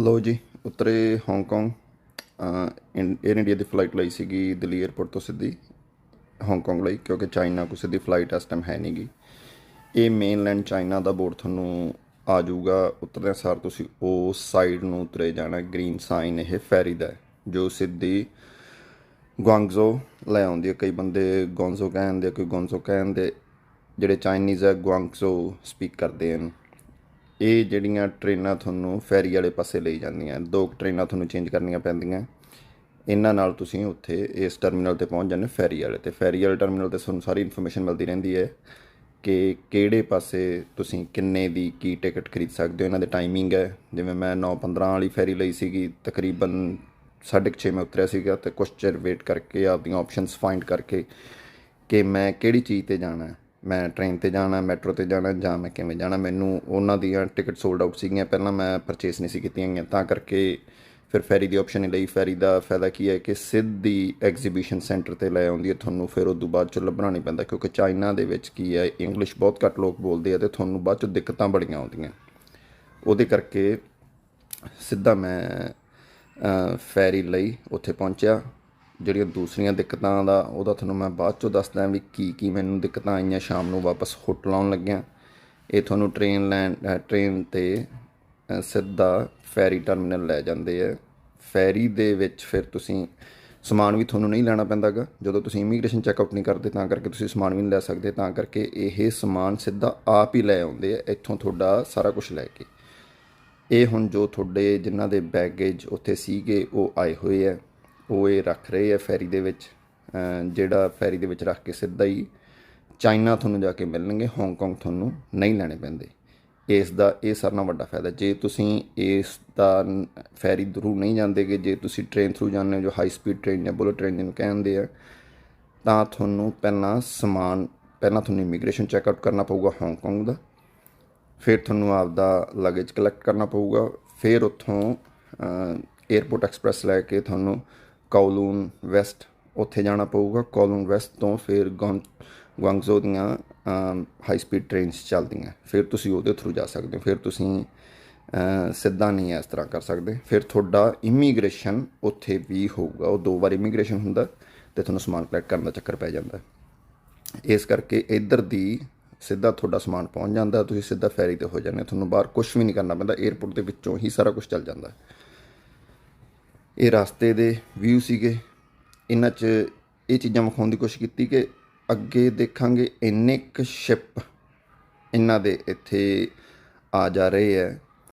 ਲੋ ਜੀ ਉਤਰੇ Hong Kong air India ਦੀ ਫਲਾਈਟ ਲਈ ਸੀਗੀ ਦਿੱਲੀ 에ਅਰਪੋਰਟ ਤੋਂ ਸਿੱਧੀ ਹਾਂਗਕਾਂਗ ਲਈ ਕਿਉਂਕਿ ਚਾਈਨਾ ਕੋ ਸਿੱਧੀ ਫਲਾਈਟ ਇਸ ਟਾਈਮ ਹੈ ਨਹੀਂਗੀ ਇਹ ਮੇਨਲੈਂਡ ਚਾਈਨਾ ਦਾ ਬੋਰਡ ਤੁਹਾਨੂੰ ਆ ਜਾਊਗਾ। ਉਤਰਦੇ ਸਾਰ ਤੁਸੀਂ ਉਸ ਸਾਈਡ ਨੂੰ ਉਤਰੇ ਜਾਣਾ ਗ੍ਰੀਨ ਸਾਈਨ ਇਹ ਫੈਰੀ ਦਾ ਜੋ ਸਿੱਧੀ ਗੁਆਂਗਜ਼ੋ ਲੈ ਆਉਂਦੀ ਹੈ। ਕਈ ਬੰਦੇ ਗੋਂਜ਼ੋ ਕਹਿੰਦੇ ਆ, ਕੋਈ ਗੋਂਜ਼ੋ ਕਹਿੰਦੇ ਜਿਹੜੇ ਚਾਈਨੀਜ਼ ਹੈ ਗੁਆਂਗਜ਼ੋ ਸਪੀਕ ਕਰਦੇ ਹਨ। ਇਹ ਜਿਹੜੀਆਂ ਟ੍ਰੇਨਾਂ ਤੁਹਾਨੂੰ ਫੈਰੀ ਵਾਲੇ ਪਾਸੇ ਲਈ ਜਾਂਦੀਆਂ, ਦੋ ਕੁ ਟ੍ਰੇਨਾਂ ਤੁਹਾਨੂੰ ਚੇਂਜ ਕਰਨੀਆਂ ਪੈਂਦੀਆਂ। ਇਹਨਾਂ ਨਾਲ ਤੁਸੀਂ ਉੱਥੇ ਇਸ ਟਰਮੀਨਲ ਤੇ ਪਹੁੰਚ ਜਾਂਦੇ ਫੈਰੀ ਵਾਲੇ ਤੇ। ਫੈਰੀ ਵਾਲੇ ਟਰਮੀਨਲ ਤੇ ਤੁਹਾਨੂੰ ਸਾਰੀ ਇਨਫੋਰਮੇਸ਼ਨ ਮਿਲਦੀ ਰਹਿੰਦੀ ਹੈ ਕਿ ਕਿਹੜੇ ਪਾਸੇ ਤੁਸੀਂ ਕਿੰਨੇ ਦੀ ਕੀ ਟਿਕਟ ਖਰੀਦ ਸਕਦੇ ਹੋ। ਇਹਨਾਂ ਦੇ ਟਾਈਮਿੰਗ ਹੈ। ਜਿਵੇਂ ਮੈਂ 9:15 ਵਾਲੀ ਫੈਰੀ ਲਈ ਸੀਗੀ, ਤਕਰੀਬਨ 6:30 ਮੈਂ ਉਤਰਿਆ ਸੀਗਾ ਤੇ ਕੁਛ ਚਿਰ ਵੇਟ ਕਰਕੇ ਆਪਦੀਆਂ ਆਪਸ਼ਨਸ ਫਾਈਂਡ ਕਰਕੇ ਕਿ ਮੈਂ ਕਿਹੜੀ ਚੀਜ਼ ਤੇ ਜਾਣਾ ਹੈ। ਮੈਂ ਟ੍ਰੇਨ ਤੇ ਜਾਣਾ ਮੈਟਰੋ ਤੇ ਜਾਣਾ ਜਾਂ ਮੈਂ ਕਿਵੇਂ ਜਾਣਾ, ਮੈਨੂੰ ਉਹਨਾਂ ਦੀਆਂ ਟਿਕਟ ਸੋਲਡ ਆਊਟ ਸੀਗੀਆਂ। ਪਹਿਲਾਂ ਮੈਂ ਪਰਚੇਸ ਨਹੀਂ ਸੀ ਕੀਤੀਆਂ ਗਈਆਂ, ਤਾਂ ਕਰਕੇ ਫਿਰ ਫੈਰੀ ਦੀ ਆਪਸ਼ਨ ਨਹੀਂ ਲਈ। ਫੈਰੀ ਦਾ ਫਾਇਦਾ ਕੀ ਹੈ ਕਿ ਸਿੱਧੀ ਐਗਜ਼ੀਬਿਸ਼ਨ ਸੈਂਟਰ ਤੇ ਲੈ ਆਉਂਦੀ ਹੈ ਤੁਹਾਨੂੰ, ਫਿਰ ਉਸ ਤੋਂ ਬਾਅਦ ਚ ਲੱਭਣਾ ਨਹੀਂ ਪੈਂਦਾ, ਕਿਉਂਕਿ ਚਾਈਨਾ ਦੇ ਵਿੱਚ ਕੀ ਹੈ ਇੰਗਲਿਸ਼ ਬਹੁਤ ਘੱਟ ਲੋਕ ਬੋਲਦੇ ਆ ਤੇ ਤੁਹਾਨੂੰ ਬਾਅਦ ਚ ਦਿੱਕਤਾਂ ਬੜੀਆਂ ਆਉਂਦੀਆਂ। ਉਹਦੇ ਕਰਕੇ ਸਿੱਧਾ ਮੈਂ ਫੈਰੀ ਲਈ, ਉੱਥੇ ਪਹੁੰਚਿਆ। ਜਿਹੜੀਆਂ ਦੂਸਰੀਆਂ ਦਿੱਕਤਾਂ ਦਾ ਉਹਦਾ ਤੁਹਾਨੂੰ ਮੈਂ ਬਾਅਦ ਚੋਂ ਦੱਸਦਾ ਵੀ ਕੀ ਕੀ ਮੈਨੂੰ ਦਿੱਕਤਾਂ ਆਈਆਂ ਸ਼ਾਮ ਨੂੰ ਵਾਪਸ ਹੋਟਲ ਆਉਣ ਲੱਗਿਆ। ਇਹ ਤੁਹਾਨੂੰ ਟ੍ਰੇਨ ਲੈਣ ਅ, ਟ੍ਰੇਨ ਤੇ ਸਿੱਧਾ ਫੈਰੀ ਟਰਮੀਨਲ ਲੈ ਜਾਂਦੇ ਆ। ਫੈਰੀ ਦੇ ਵਿੱਚ ਫਿਰ ਤੁਸੀਂ ਸਮਾਨ ਵੀ ਤੁਹਾਨੂੰ ਨਹੀਂ ਲੈਣਾ ਪੈਂਦਾਗਾ। ਜਦੋਂ ਤੁਸੀਂ ਇਮੀਗ੍ਰੇਸ਼ਨ ਚੈੱਕਆਊਟ ਨਹੀਂ ਕਰਦੇ ਤਾਂ ਕਰਕੇ ਤੁਸੀਂ ਸਮਾਨ ਵੀ ਨਹੀਂ ਲੈ ਸਕਦੇ ਤਾਂ ਕਰਕੇ ਇਹ ਸਮਾਨ ਸਿੱਧਾ ਆਪ ਹੀ ਲੈ ਆਉਂਦੇ ਆ ਇੱਥੋਂ ਤੁਹਾਡਾ ਸਾਰਾ ਕੁਝ ਲੈ ਕੇ। ਇਹ ਹੁਣ ਜੋ ਤੁਹਾਡੇ ਜਿਨ੍ਹਾਂ ਦੇ ਬੈਗੇਜ ਉੱਥੇ ਸੀਗੇ ਉਹ ਆਏ ਹੋਏ ਆ। ਉਹ ਇਹ ਰੱਖ ਰਹੇ ਆ ਫੈਰੀ ਦੇ ਵਿੱਚ ਜਿਹੜਾ ਫੈਰੀ ਦੇ ਵਿੱਚ ਰੱਖ ਕੇ ਸਿੱਧਾ ਹੀ ਚਾਈਨਾ ਤੁਹਾਨੂੰ ਜਾ ਕੇ ਮਿਲਣਗੇ ਹਾਂਗਕਾਂਗ ਤੁਹਾਨੂੰ ਨਹੀਂ ਲੈਣੇ ਪੈਂਦੇ। ਇਸ ਦਾ, ਇਹ ਸਾਰਿਆਂ ਨਾਲੋਂ ਵੱਡਾ ਫਾਇਦਾ, ਜੇ ਤੁਸੀਂ ਇਸ ਦਾ ਫੈਰੀ ਥਰੂ ਨਹੀਂ ਜਾਂਦੇਗੇ, ਜੇ ਤੁਸੀਂ ਟ੍ਰੇਨ ਥਰੂ ਜਾਂਦੇ ਹੋ, ਜੋ ਹਾਈ ਸਪੀਡ ਟ੍ਰੇਨ ਜਾਂ ਬੁਲਟ ਟ੍ਰੇਨ ਜਿਹਨੂੰ ਕਹਿੰਦੇ ਆ, ਤਾਂ ਤੁਹਾਨੂੰ ਪਹਿਲਾਂ ਸਮਾਨ, ਪਹਿਲਾਂ ਤੁਹਾਨੂੰ ਇਮੀਗ੍ਰੇਸ਼ਨ ਚੈੱਕਆਊਟ ਕਰਨਾ ਪਊਗਾ ਹਾਂਗਕਾਂਗ ਦਾ, ਫਿਰ ਤੁਹਾਨੂੰ ਆਪਦਾ ਲਗੇਜ ਕਲੈਕਟ ਕਰਨਾ ਪਊਗਾ, ਫਿਰ ਉੱਥੋਂ 에ਅਰਪੋਰਟ ਐਕਸਪ੍ਰੈਸ ਲੈ ਕੇ ਤੁਹਾਨੂੰ ਕੌਲੂਨ ਵੈਸਟ ਉੱਥੇ ਜਾਣਾ ਪਊਗਾ। ਕੌਲੂਨ ਵੈਸਟ ਤੋਂ ਫਿਰ ਗੌਂ ਗੁਆਂਗਜ਼ੋ ਦੀਆਂ ਹਾਈ ਸਪੀਡ ਟ੍ਰੇਨਸ ਚੱਲਦੀਆਂ। ਫਿਰ ਤੁਸੀਂ ਉਹਦੇ ਥਰੂ ਜਾ ਸਕਦੇ ਹੋ। ਫਿਰ ਤੁਸੀਂ ਸਿੱਧਾ ਨਹੀਂ ਇਸ ਤਰ੍ਹਾਂ ਕਰ ਸਕਦੇ। ਫਿਰ ਤੁਹਾਡਾ ਇਮੀਗ੍ਰੇਸ਼ਨ ਉੱਥੇ ਵੀ ਹੋਊਗਾ। ਉਹ ਦੋ ਵਾਰ ਇਮੀਗ੍ਰੇਸ਼ਨ ਹੁੰਦਾ ਤੇ ਤੁਹਾਨੂੰ ਸਮਾਨ ਕਲੈਕਟ ਕਰਨ ਦਾ ਚੱਕਰ ਪੈ ਜਾਂਦਾ। ਇਸ ਕਰਕੇ ਇੱਧਰ ਦੀ ਸਿੱਧਾ ਤੁਹਾਡਾ ਸਮਾਨ ਪਹੁੰਚ ਜਾਂਦਾ। ਤੁਸੀਂ ਸਿੱਧਾ ਫੈਰੀ ਤੇ ਹੋ ਜਾਂਦੇ ਹੋ, ਤੁਹਾਨੂੰ ਬਾਹਰ ਕੁਝ ਵੀ ਨਹੀਂ ਕਰਨਾ ਪੈਂਦਾ। 에ਅਰਪੋਰਟ ਦੇ ਵਿੱਚੋਂ ਹੀ ਸਾਰਾ ਕੁਝ ਚੱਲ ਜਾਂਦਾ। ਇਹ ਰਸਤੇ ਦੇ ਵਿਊ ਸੀਗੇ। ਇਹਨਾਂ 'ਚ ਇਹ ਚੀਜ਼ਾਂ ਵਿਖਾਉਣ ਦੀ ਕੋਸ਼ਿਸ਼ ਕੀਤੀ ਕਿ ਅੱਗੇ ਦੇਖਾਂਗੇ ਇੰਨੇ ਕੁ ਸ਼ਿਪ ਇਹਨਾਂ ਦੇ ਇੱਥੇ ਆ ਜਾ ਰਹੇ ਹੈ।